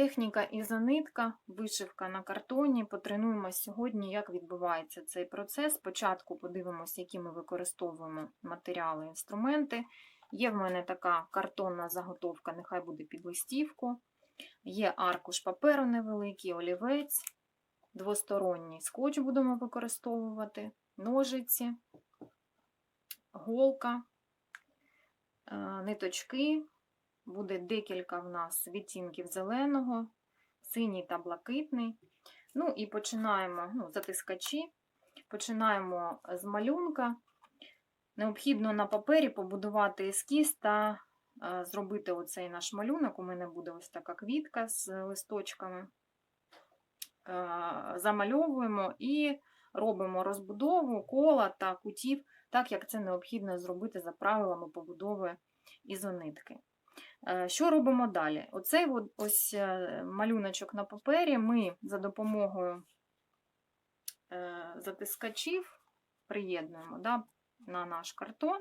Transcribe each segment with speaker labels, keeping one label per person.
Speaker 1: Техніка ізонитка, вишивка на картоні. Потренуємо сьогодні, як відбувається цей процес. Спочатку подивимося, які ми використовуємо матеріали, інструменти. Є в мене така картонна заготовка, нехай буде під листівку. Є аркуш паперу невеликий, олівець, двосторонній скотч будемо використовувати, ножиці, голка, е, ниточки. Буде декілька в нас відтінків зеленого, синій та блакитний. Ну і починаємо ну, затискачі. Починаємо з малюнка. Необхідно на папері побудувати ескіз та е, зробити оцей наш малюнок. У мене буде ось така квітка з листочками. Е, замальовуємо і робимо розбудову кола та кутів, так як це необхідно зробити за правилами побудови ізонитки. Е, Що робимо далі? Оцей ось е, малюночок на папері ми за допомогою е, затискачів приєднуємо да, на наш картон.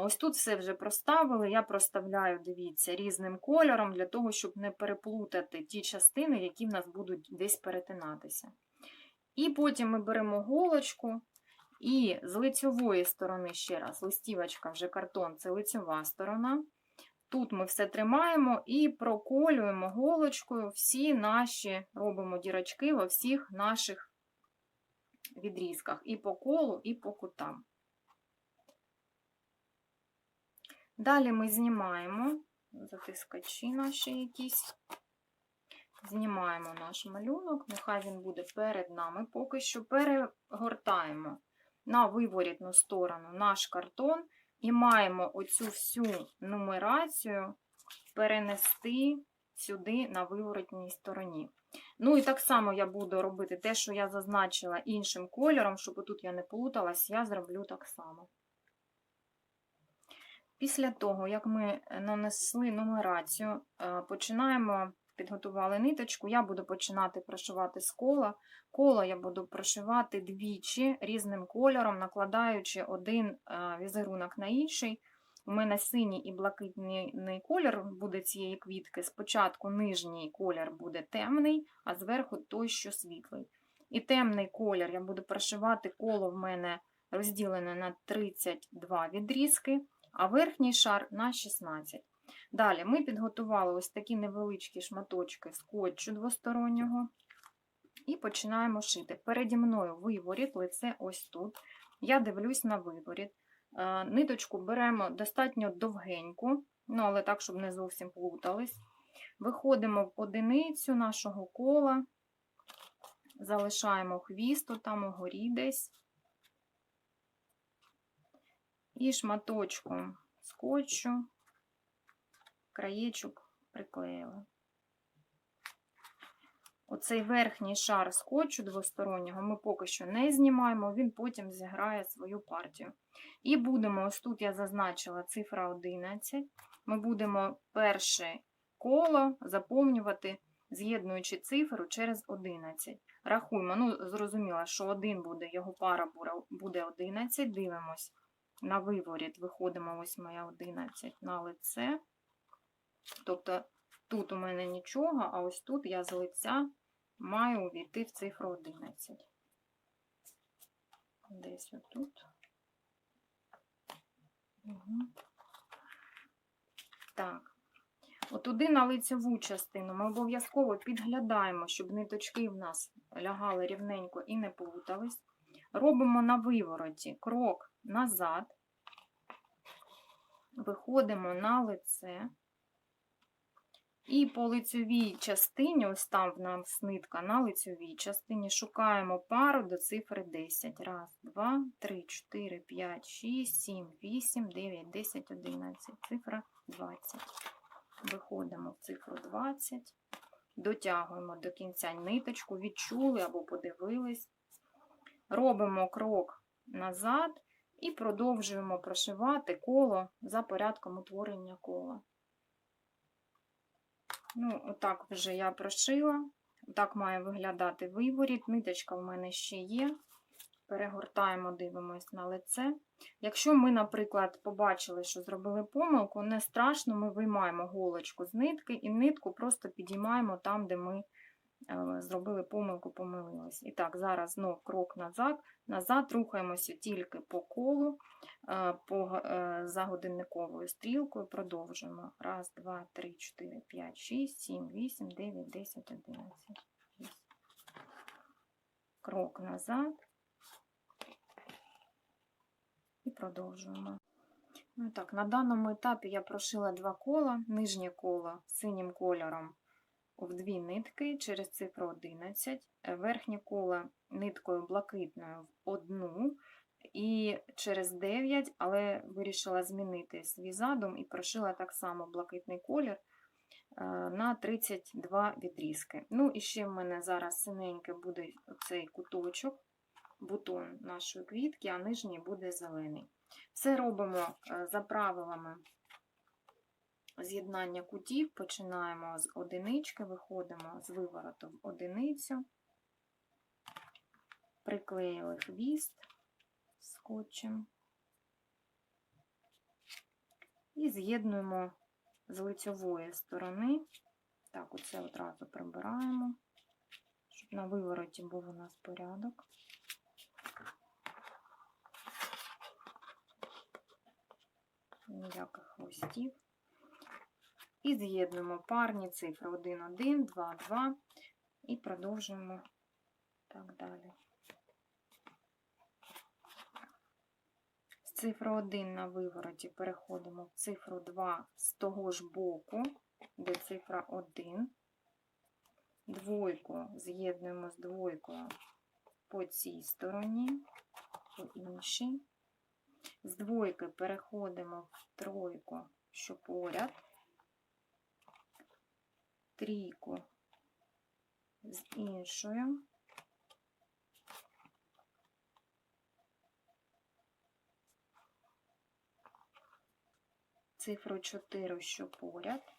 Speaker 1: Ось тут все вже проставили. Я проставляю, дивіться, різним кольором для того, щоб не переплутати ті частини, які в нас будуть десь перетинатися. І потім ми беремо голочку і з лицьової сторони ще раз, листівочка вже картон це лицьова сторона. Тут ми все тримаємо і проколюємо голочкою всі наші, робимо дірочки во всіх наших відрізках. І по колу, і по кутам. Далі ми знімаємо затискачі наші якісь. Знімаємо наш малюнок, нехай він буде перед нами. Поки що перегортаємо на виворітну сторону наш картон і маємо оцю всю нумерацію перенести сюди на виворотній стороні. Ну і так само я буду робити те, що я зазначила іншим кольором, щоб тут я не плуталась, я зроблю так само. Після того, як ми нанесли нумерацію, е, починаємо, підготували ниточку, я буду починати прошивати з кола. Коло я буду прошивати двічі різним кольором, накладаючи один е, візерунок на інший. У мене синій і блакитний колір буде цієї квітки. Спочатку нижній колір буде темний, а зверху той, що світлий. І темний колір я буду прошивати коло в мене розділене на 32 відрізки, а верхній шар на 16. Далі ми підготували ось такі невеличкі шматочки скотчу двостороннього. І починаємо шити. Переді мною виворіт, лице ось тут. Я дивлюсь на виворіт. Е, Ниточку беремо достатньо довгеньку, ну, але так, щоб не зовсім плутались. Виходимо в одиницю нашого кола, залишаємо хвісту там угорі десь. І шматочком скотчу, краєчок приклеїли. Оцей верхній шар скотчу двостороннього ми поки що не знімаємо, він потім зіграє свою партію. І будемо, ось тут я зазначила цифра 11. Ми будемо перше коло заповнювати, з'єднуючи цифру через 11. Рахуємо, ну, зрозуміло, що один буде, його пара буде 11. Дивимось на виворіт, виходимо, ось моя 11 на лице. Тобто тут у мене нічого, а ось тут я з лиця маю увійти в цифру 11. Десь отут. Угу. Так. Отуди на лицеву частину ми обов'язково підглядаємо, щоб ниточки в нас лягали рівненько і не плутались. Робимо на вивороті крок назад, виходимо на лице. І по лицевій частині, ось там в нас нитка на лицевій частині, шукаємо пару до цифри 10. Раз, два, три, чотири, п'ять, шість, сім, вісім, дев'ять, десять, одинадцять. Цифра 20. Виходимо в цифру 20, дотягуємо до кінця ниточку, відчули або подивились. Робимо крок назад і продовжуємо прошивати коло за порядком утворення кола. Ну, отак вже я прошила. Так має виглядати виворіт. Ниточка в мене ще є. Перегортаємо, дивимось на лице. Якщо ми, наприклад, побачили, що зробили помилку, не страшно, ми виймаємо голочку з нитки і нитку просто підіймаємо там, де ми зробили помилку, помилились. І так, зараз знов крок назад, назад рухаємося тільки по колу, е, по, е, за годинниковою стрілкою, продовжуємо. Раз, два, три, чотири, п'ять, шість, сім, вісім, дев'ять, десять, одинадцять. Крок назад. І продовжуємо. Ну так, на даному етапі я прошила два кола, нижнє коло синім кольором в дві нитки через цифру 11, е, верхнє коло ниткою блакитною в одну і через 9, але вирішила змінити свій задум і прошила так само блакитний колір е, на 32 відрізки. Ну і ще в мене зараз синенький буде цей куточок, бутон нашої квітки, а нижній буде зелений. Все робимо е, за правилами з'єднання кутів. Починаємо з одинички, виходимо з вивороту в одиницю, приклеїли хвіст скотчем і з'єднуємо з лицьової сторони. Так, оце одразу прибираємо, щоб на вивороті був у нас порядок. ніяких хвостів. І з'єднуємо парні цифри 1, 1, 2, 2 і продовжуємо так далі. З цифри 1 на вивороті переходимо в цифру 2 з того ж боку, де цифра 1. Двойку з'єднуємо з двойкою по цій стороні, по іншій. З двойки переходимо в тройку, що поряд, трійку з іншою, цифру 4, що поряд,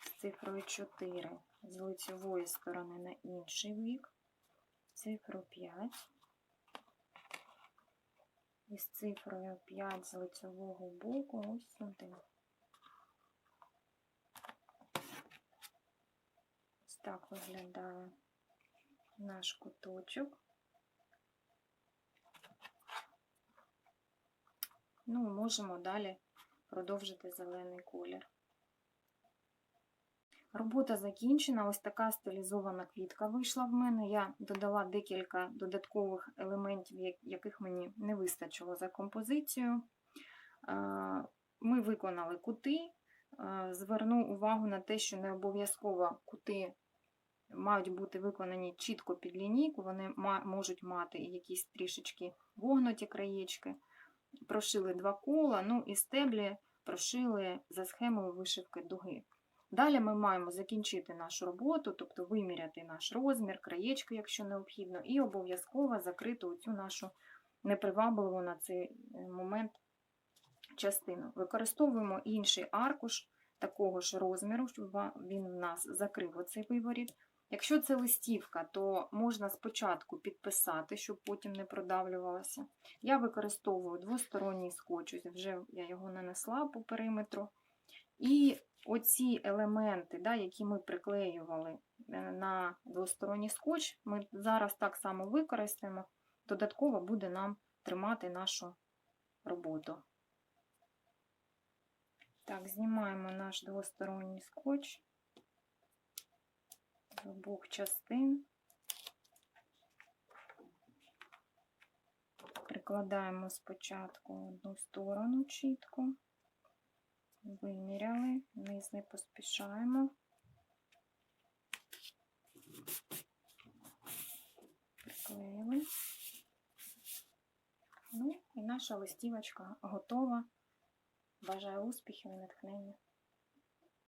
Speaker 1: з цифрою 4 з лицевої сторони на інший бік, цифру 5 із цифрою 5 з лицевого боку. Ось сюди. Так виглядає наш куточок. Ну, можемо далі продовжити зелений колір. Робота закінчена. Ось така стилізована квітка вийшла в мене. Я додала декілька додаткових елементів, яких мені не вистачило за композицію. Ми виконали кути. Зверну увагу на те, що не обов'язково кути мають бути виконані чітко під лінійку, вони можуть мати якісь трішечки вогнуті краєчки. Прошили два кола, ну і стеблі прошили за схемою вишивки дуги. Далі ми маємо закінчити нашу роботу, тобто виміряти наш розмір, краєчки, якщо необхідно, і обов'язково закрити оцю нашу непривабливу на цей е, момент частину. Використовуємо інший аркуш такого ж розміру, щоб він в нас закрив оцей виворіт. Якщо це листівка, то можна спочатку підписати, щоб потім не продавлювалося. Я використовую двосторонній скотч, вже я його нанесла по периметру. І оці елементи, да, які ми приклеювали е, на двосторонній скотч, ми зараз так само використаємо. Додатково буде нам тримати нашу роботу. Так, знімаємо наш двосторонній скотч обох частин. Прикладаємо спочатку одну сторону чітко. Виміряли, вниз не поспішаємо. Приклеїли. Ну і наша листівочка готова. Бажаю успіхів і натхнення.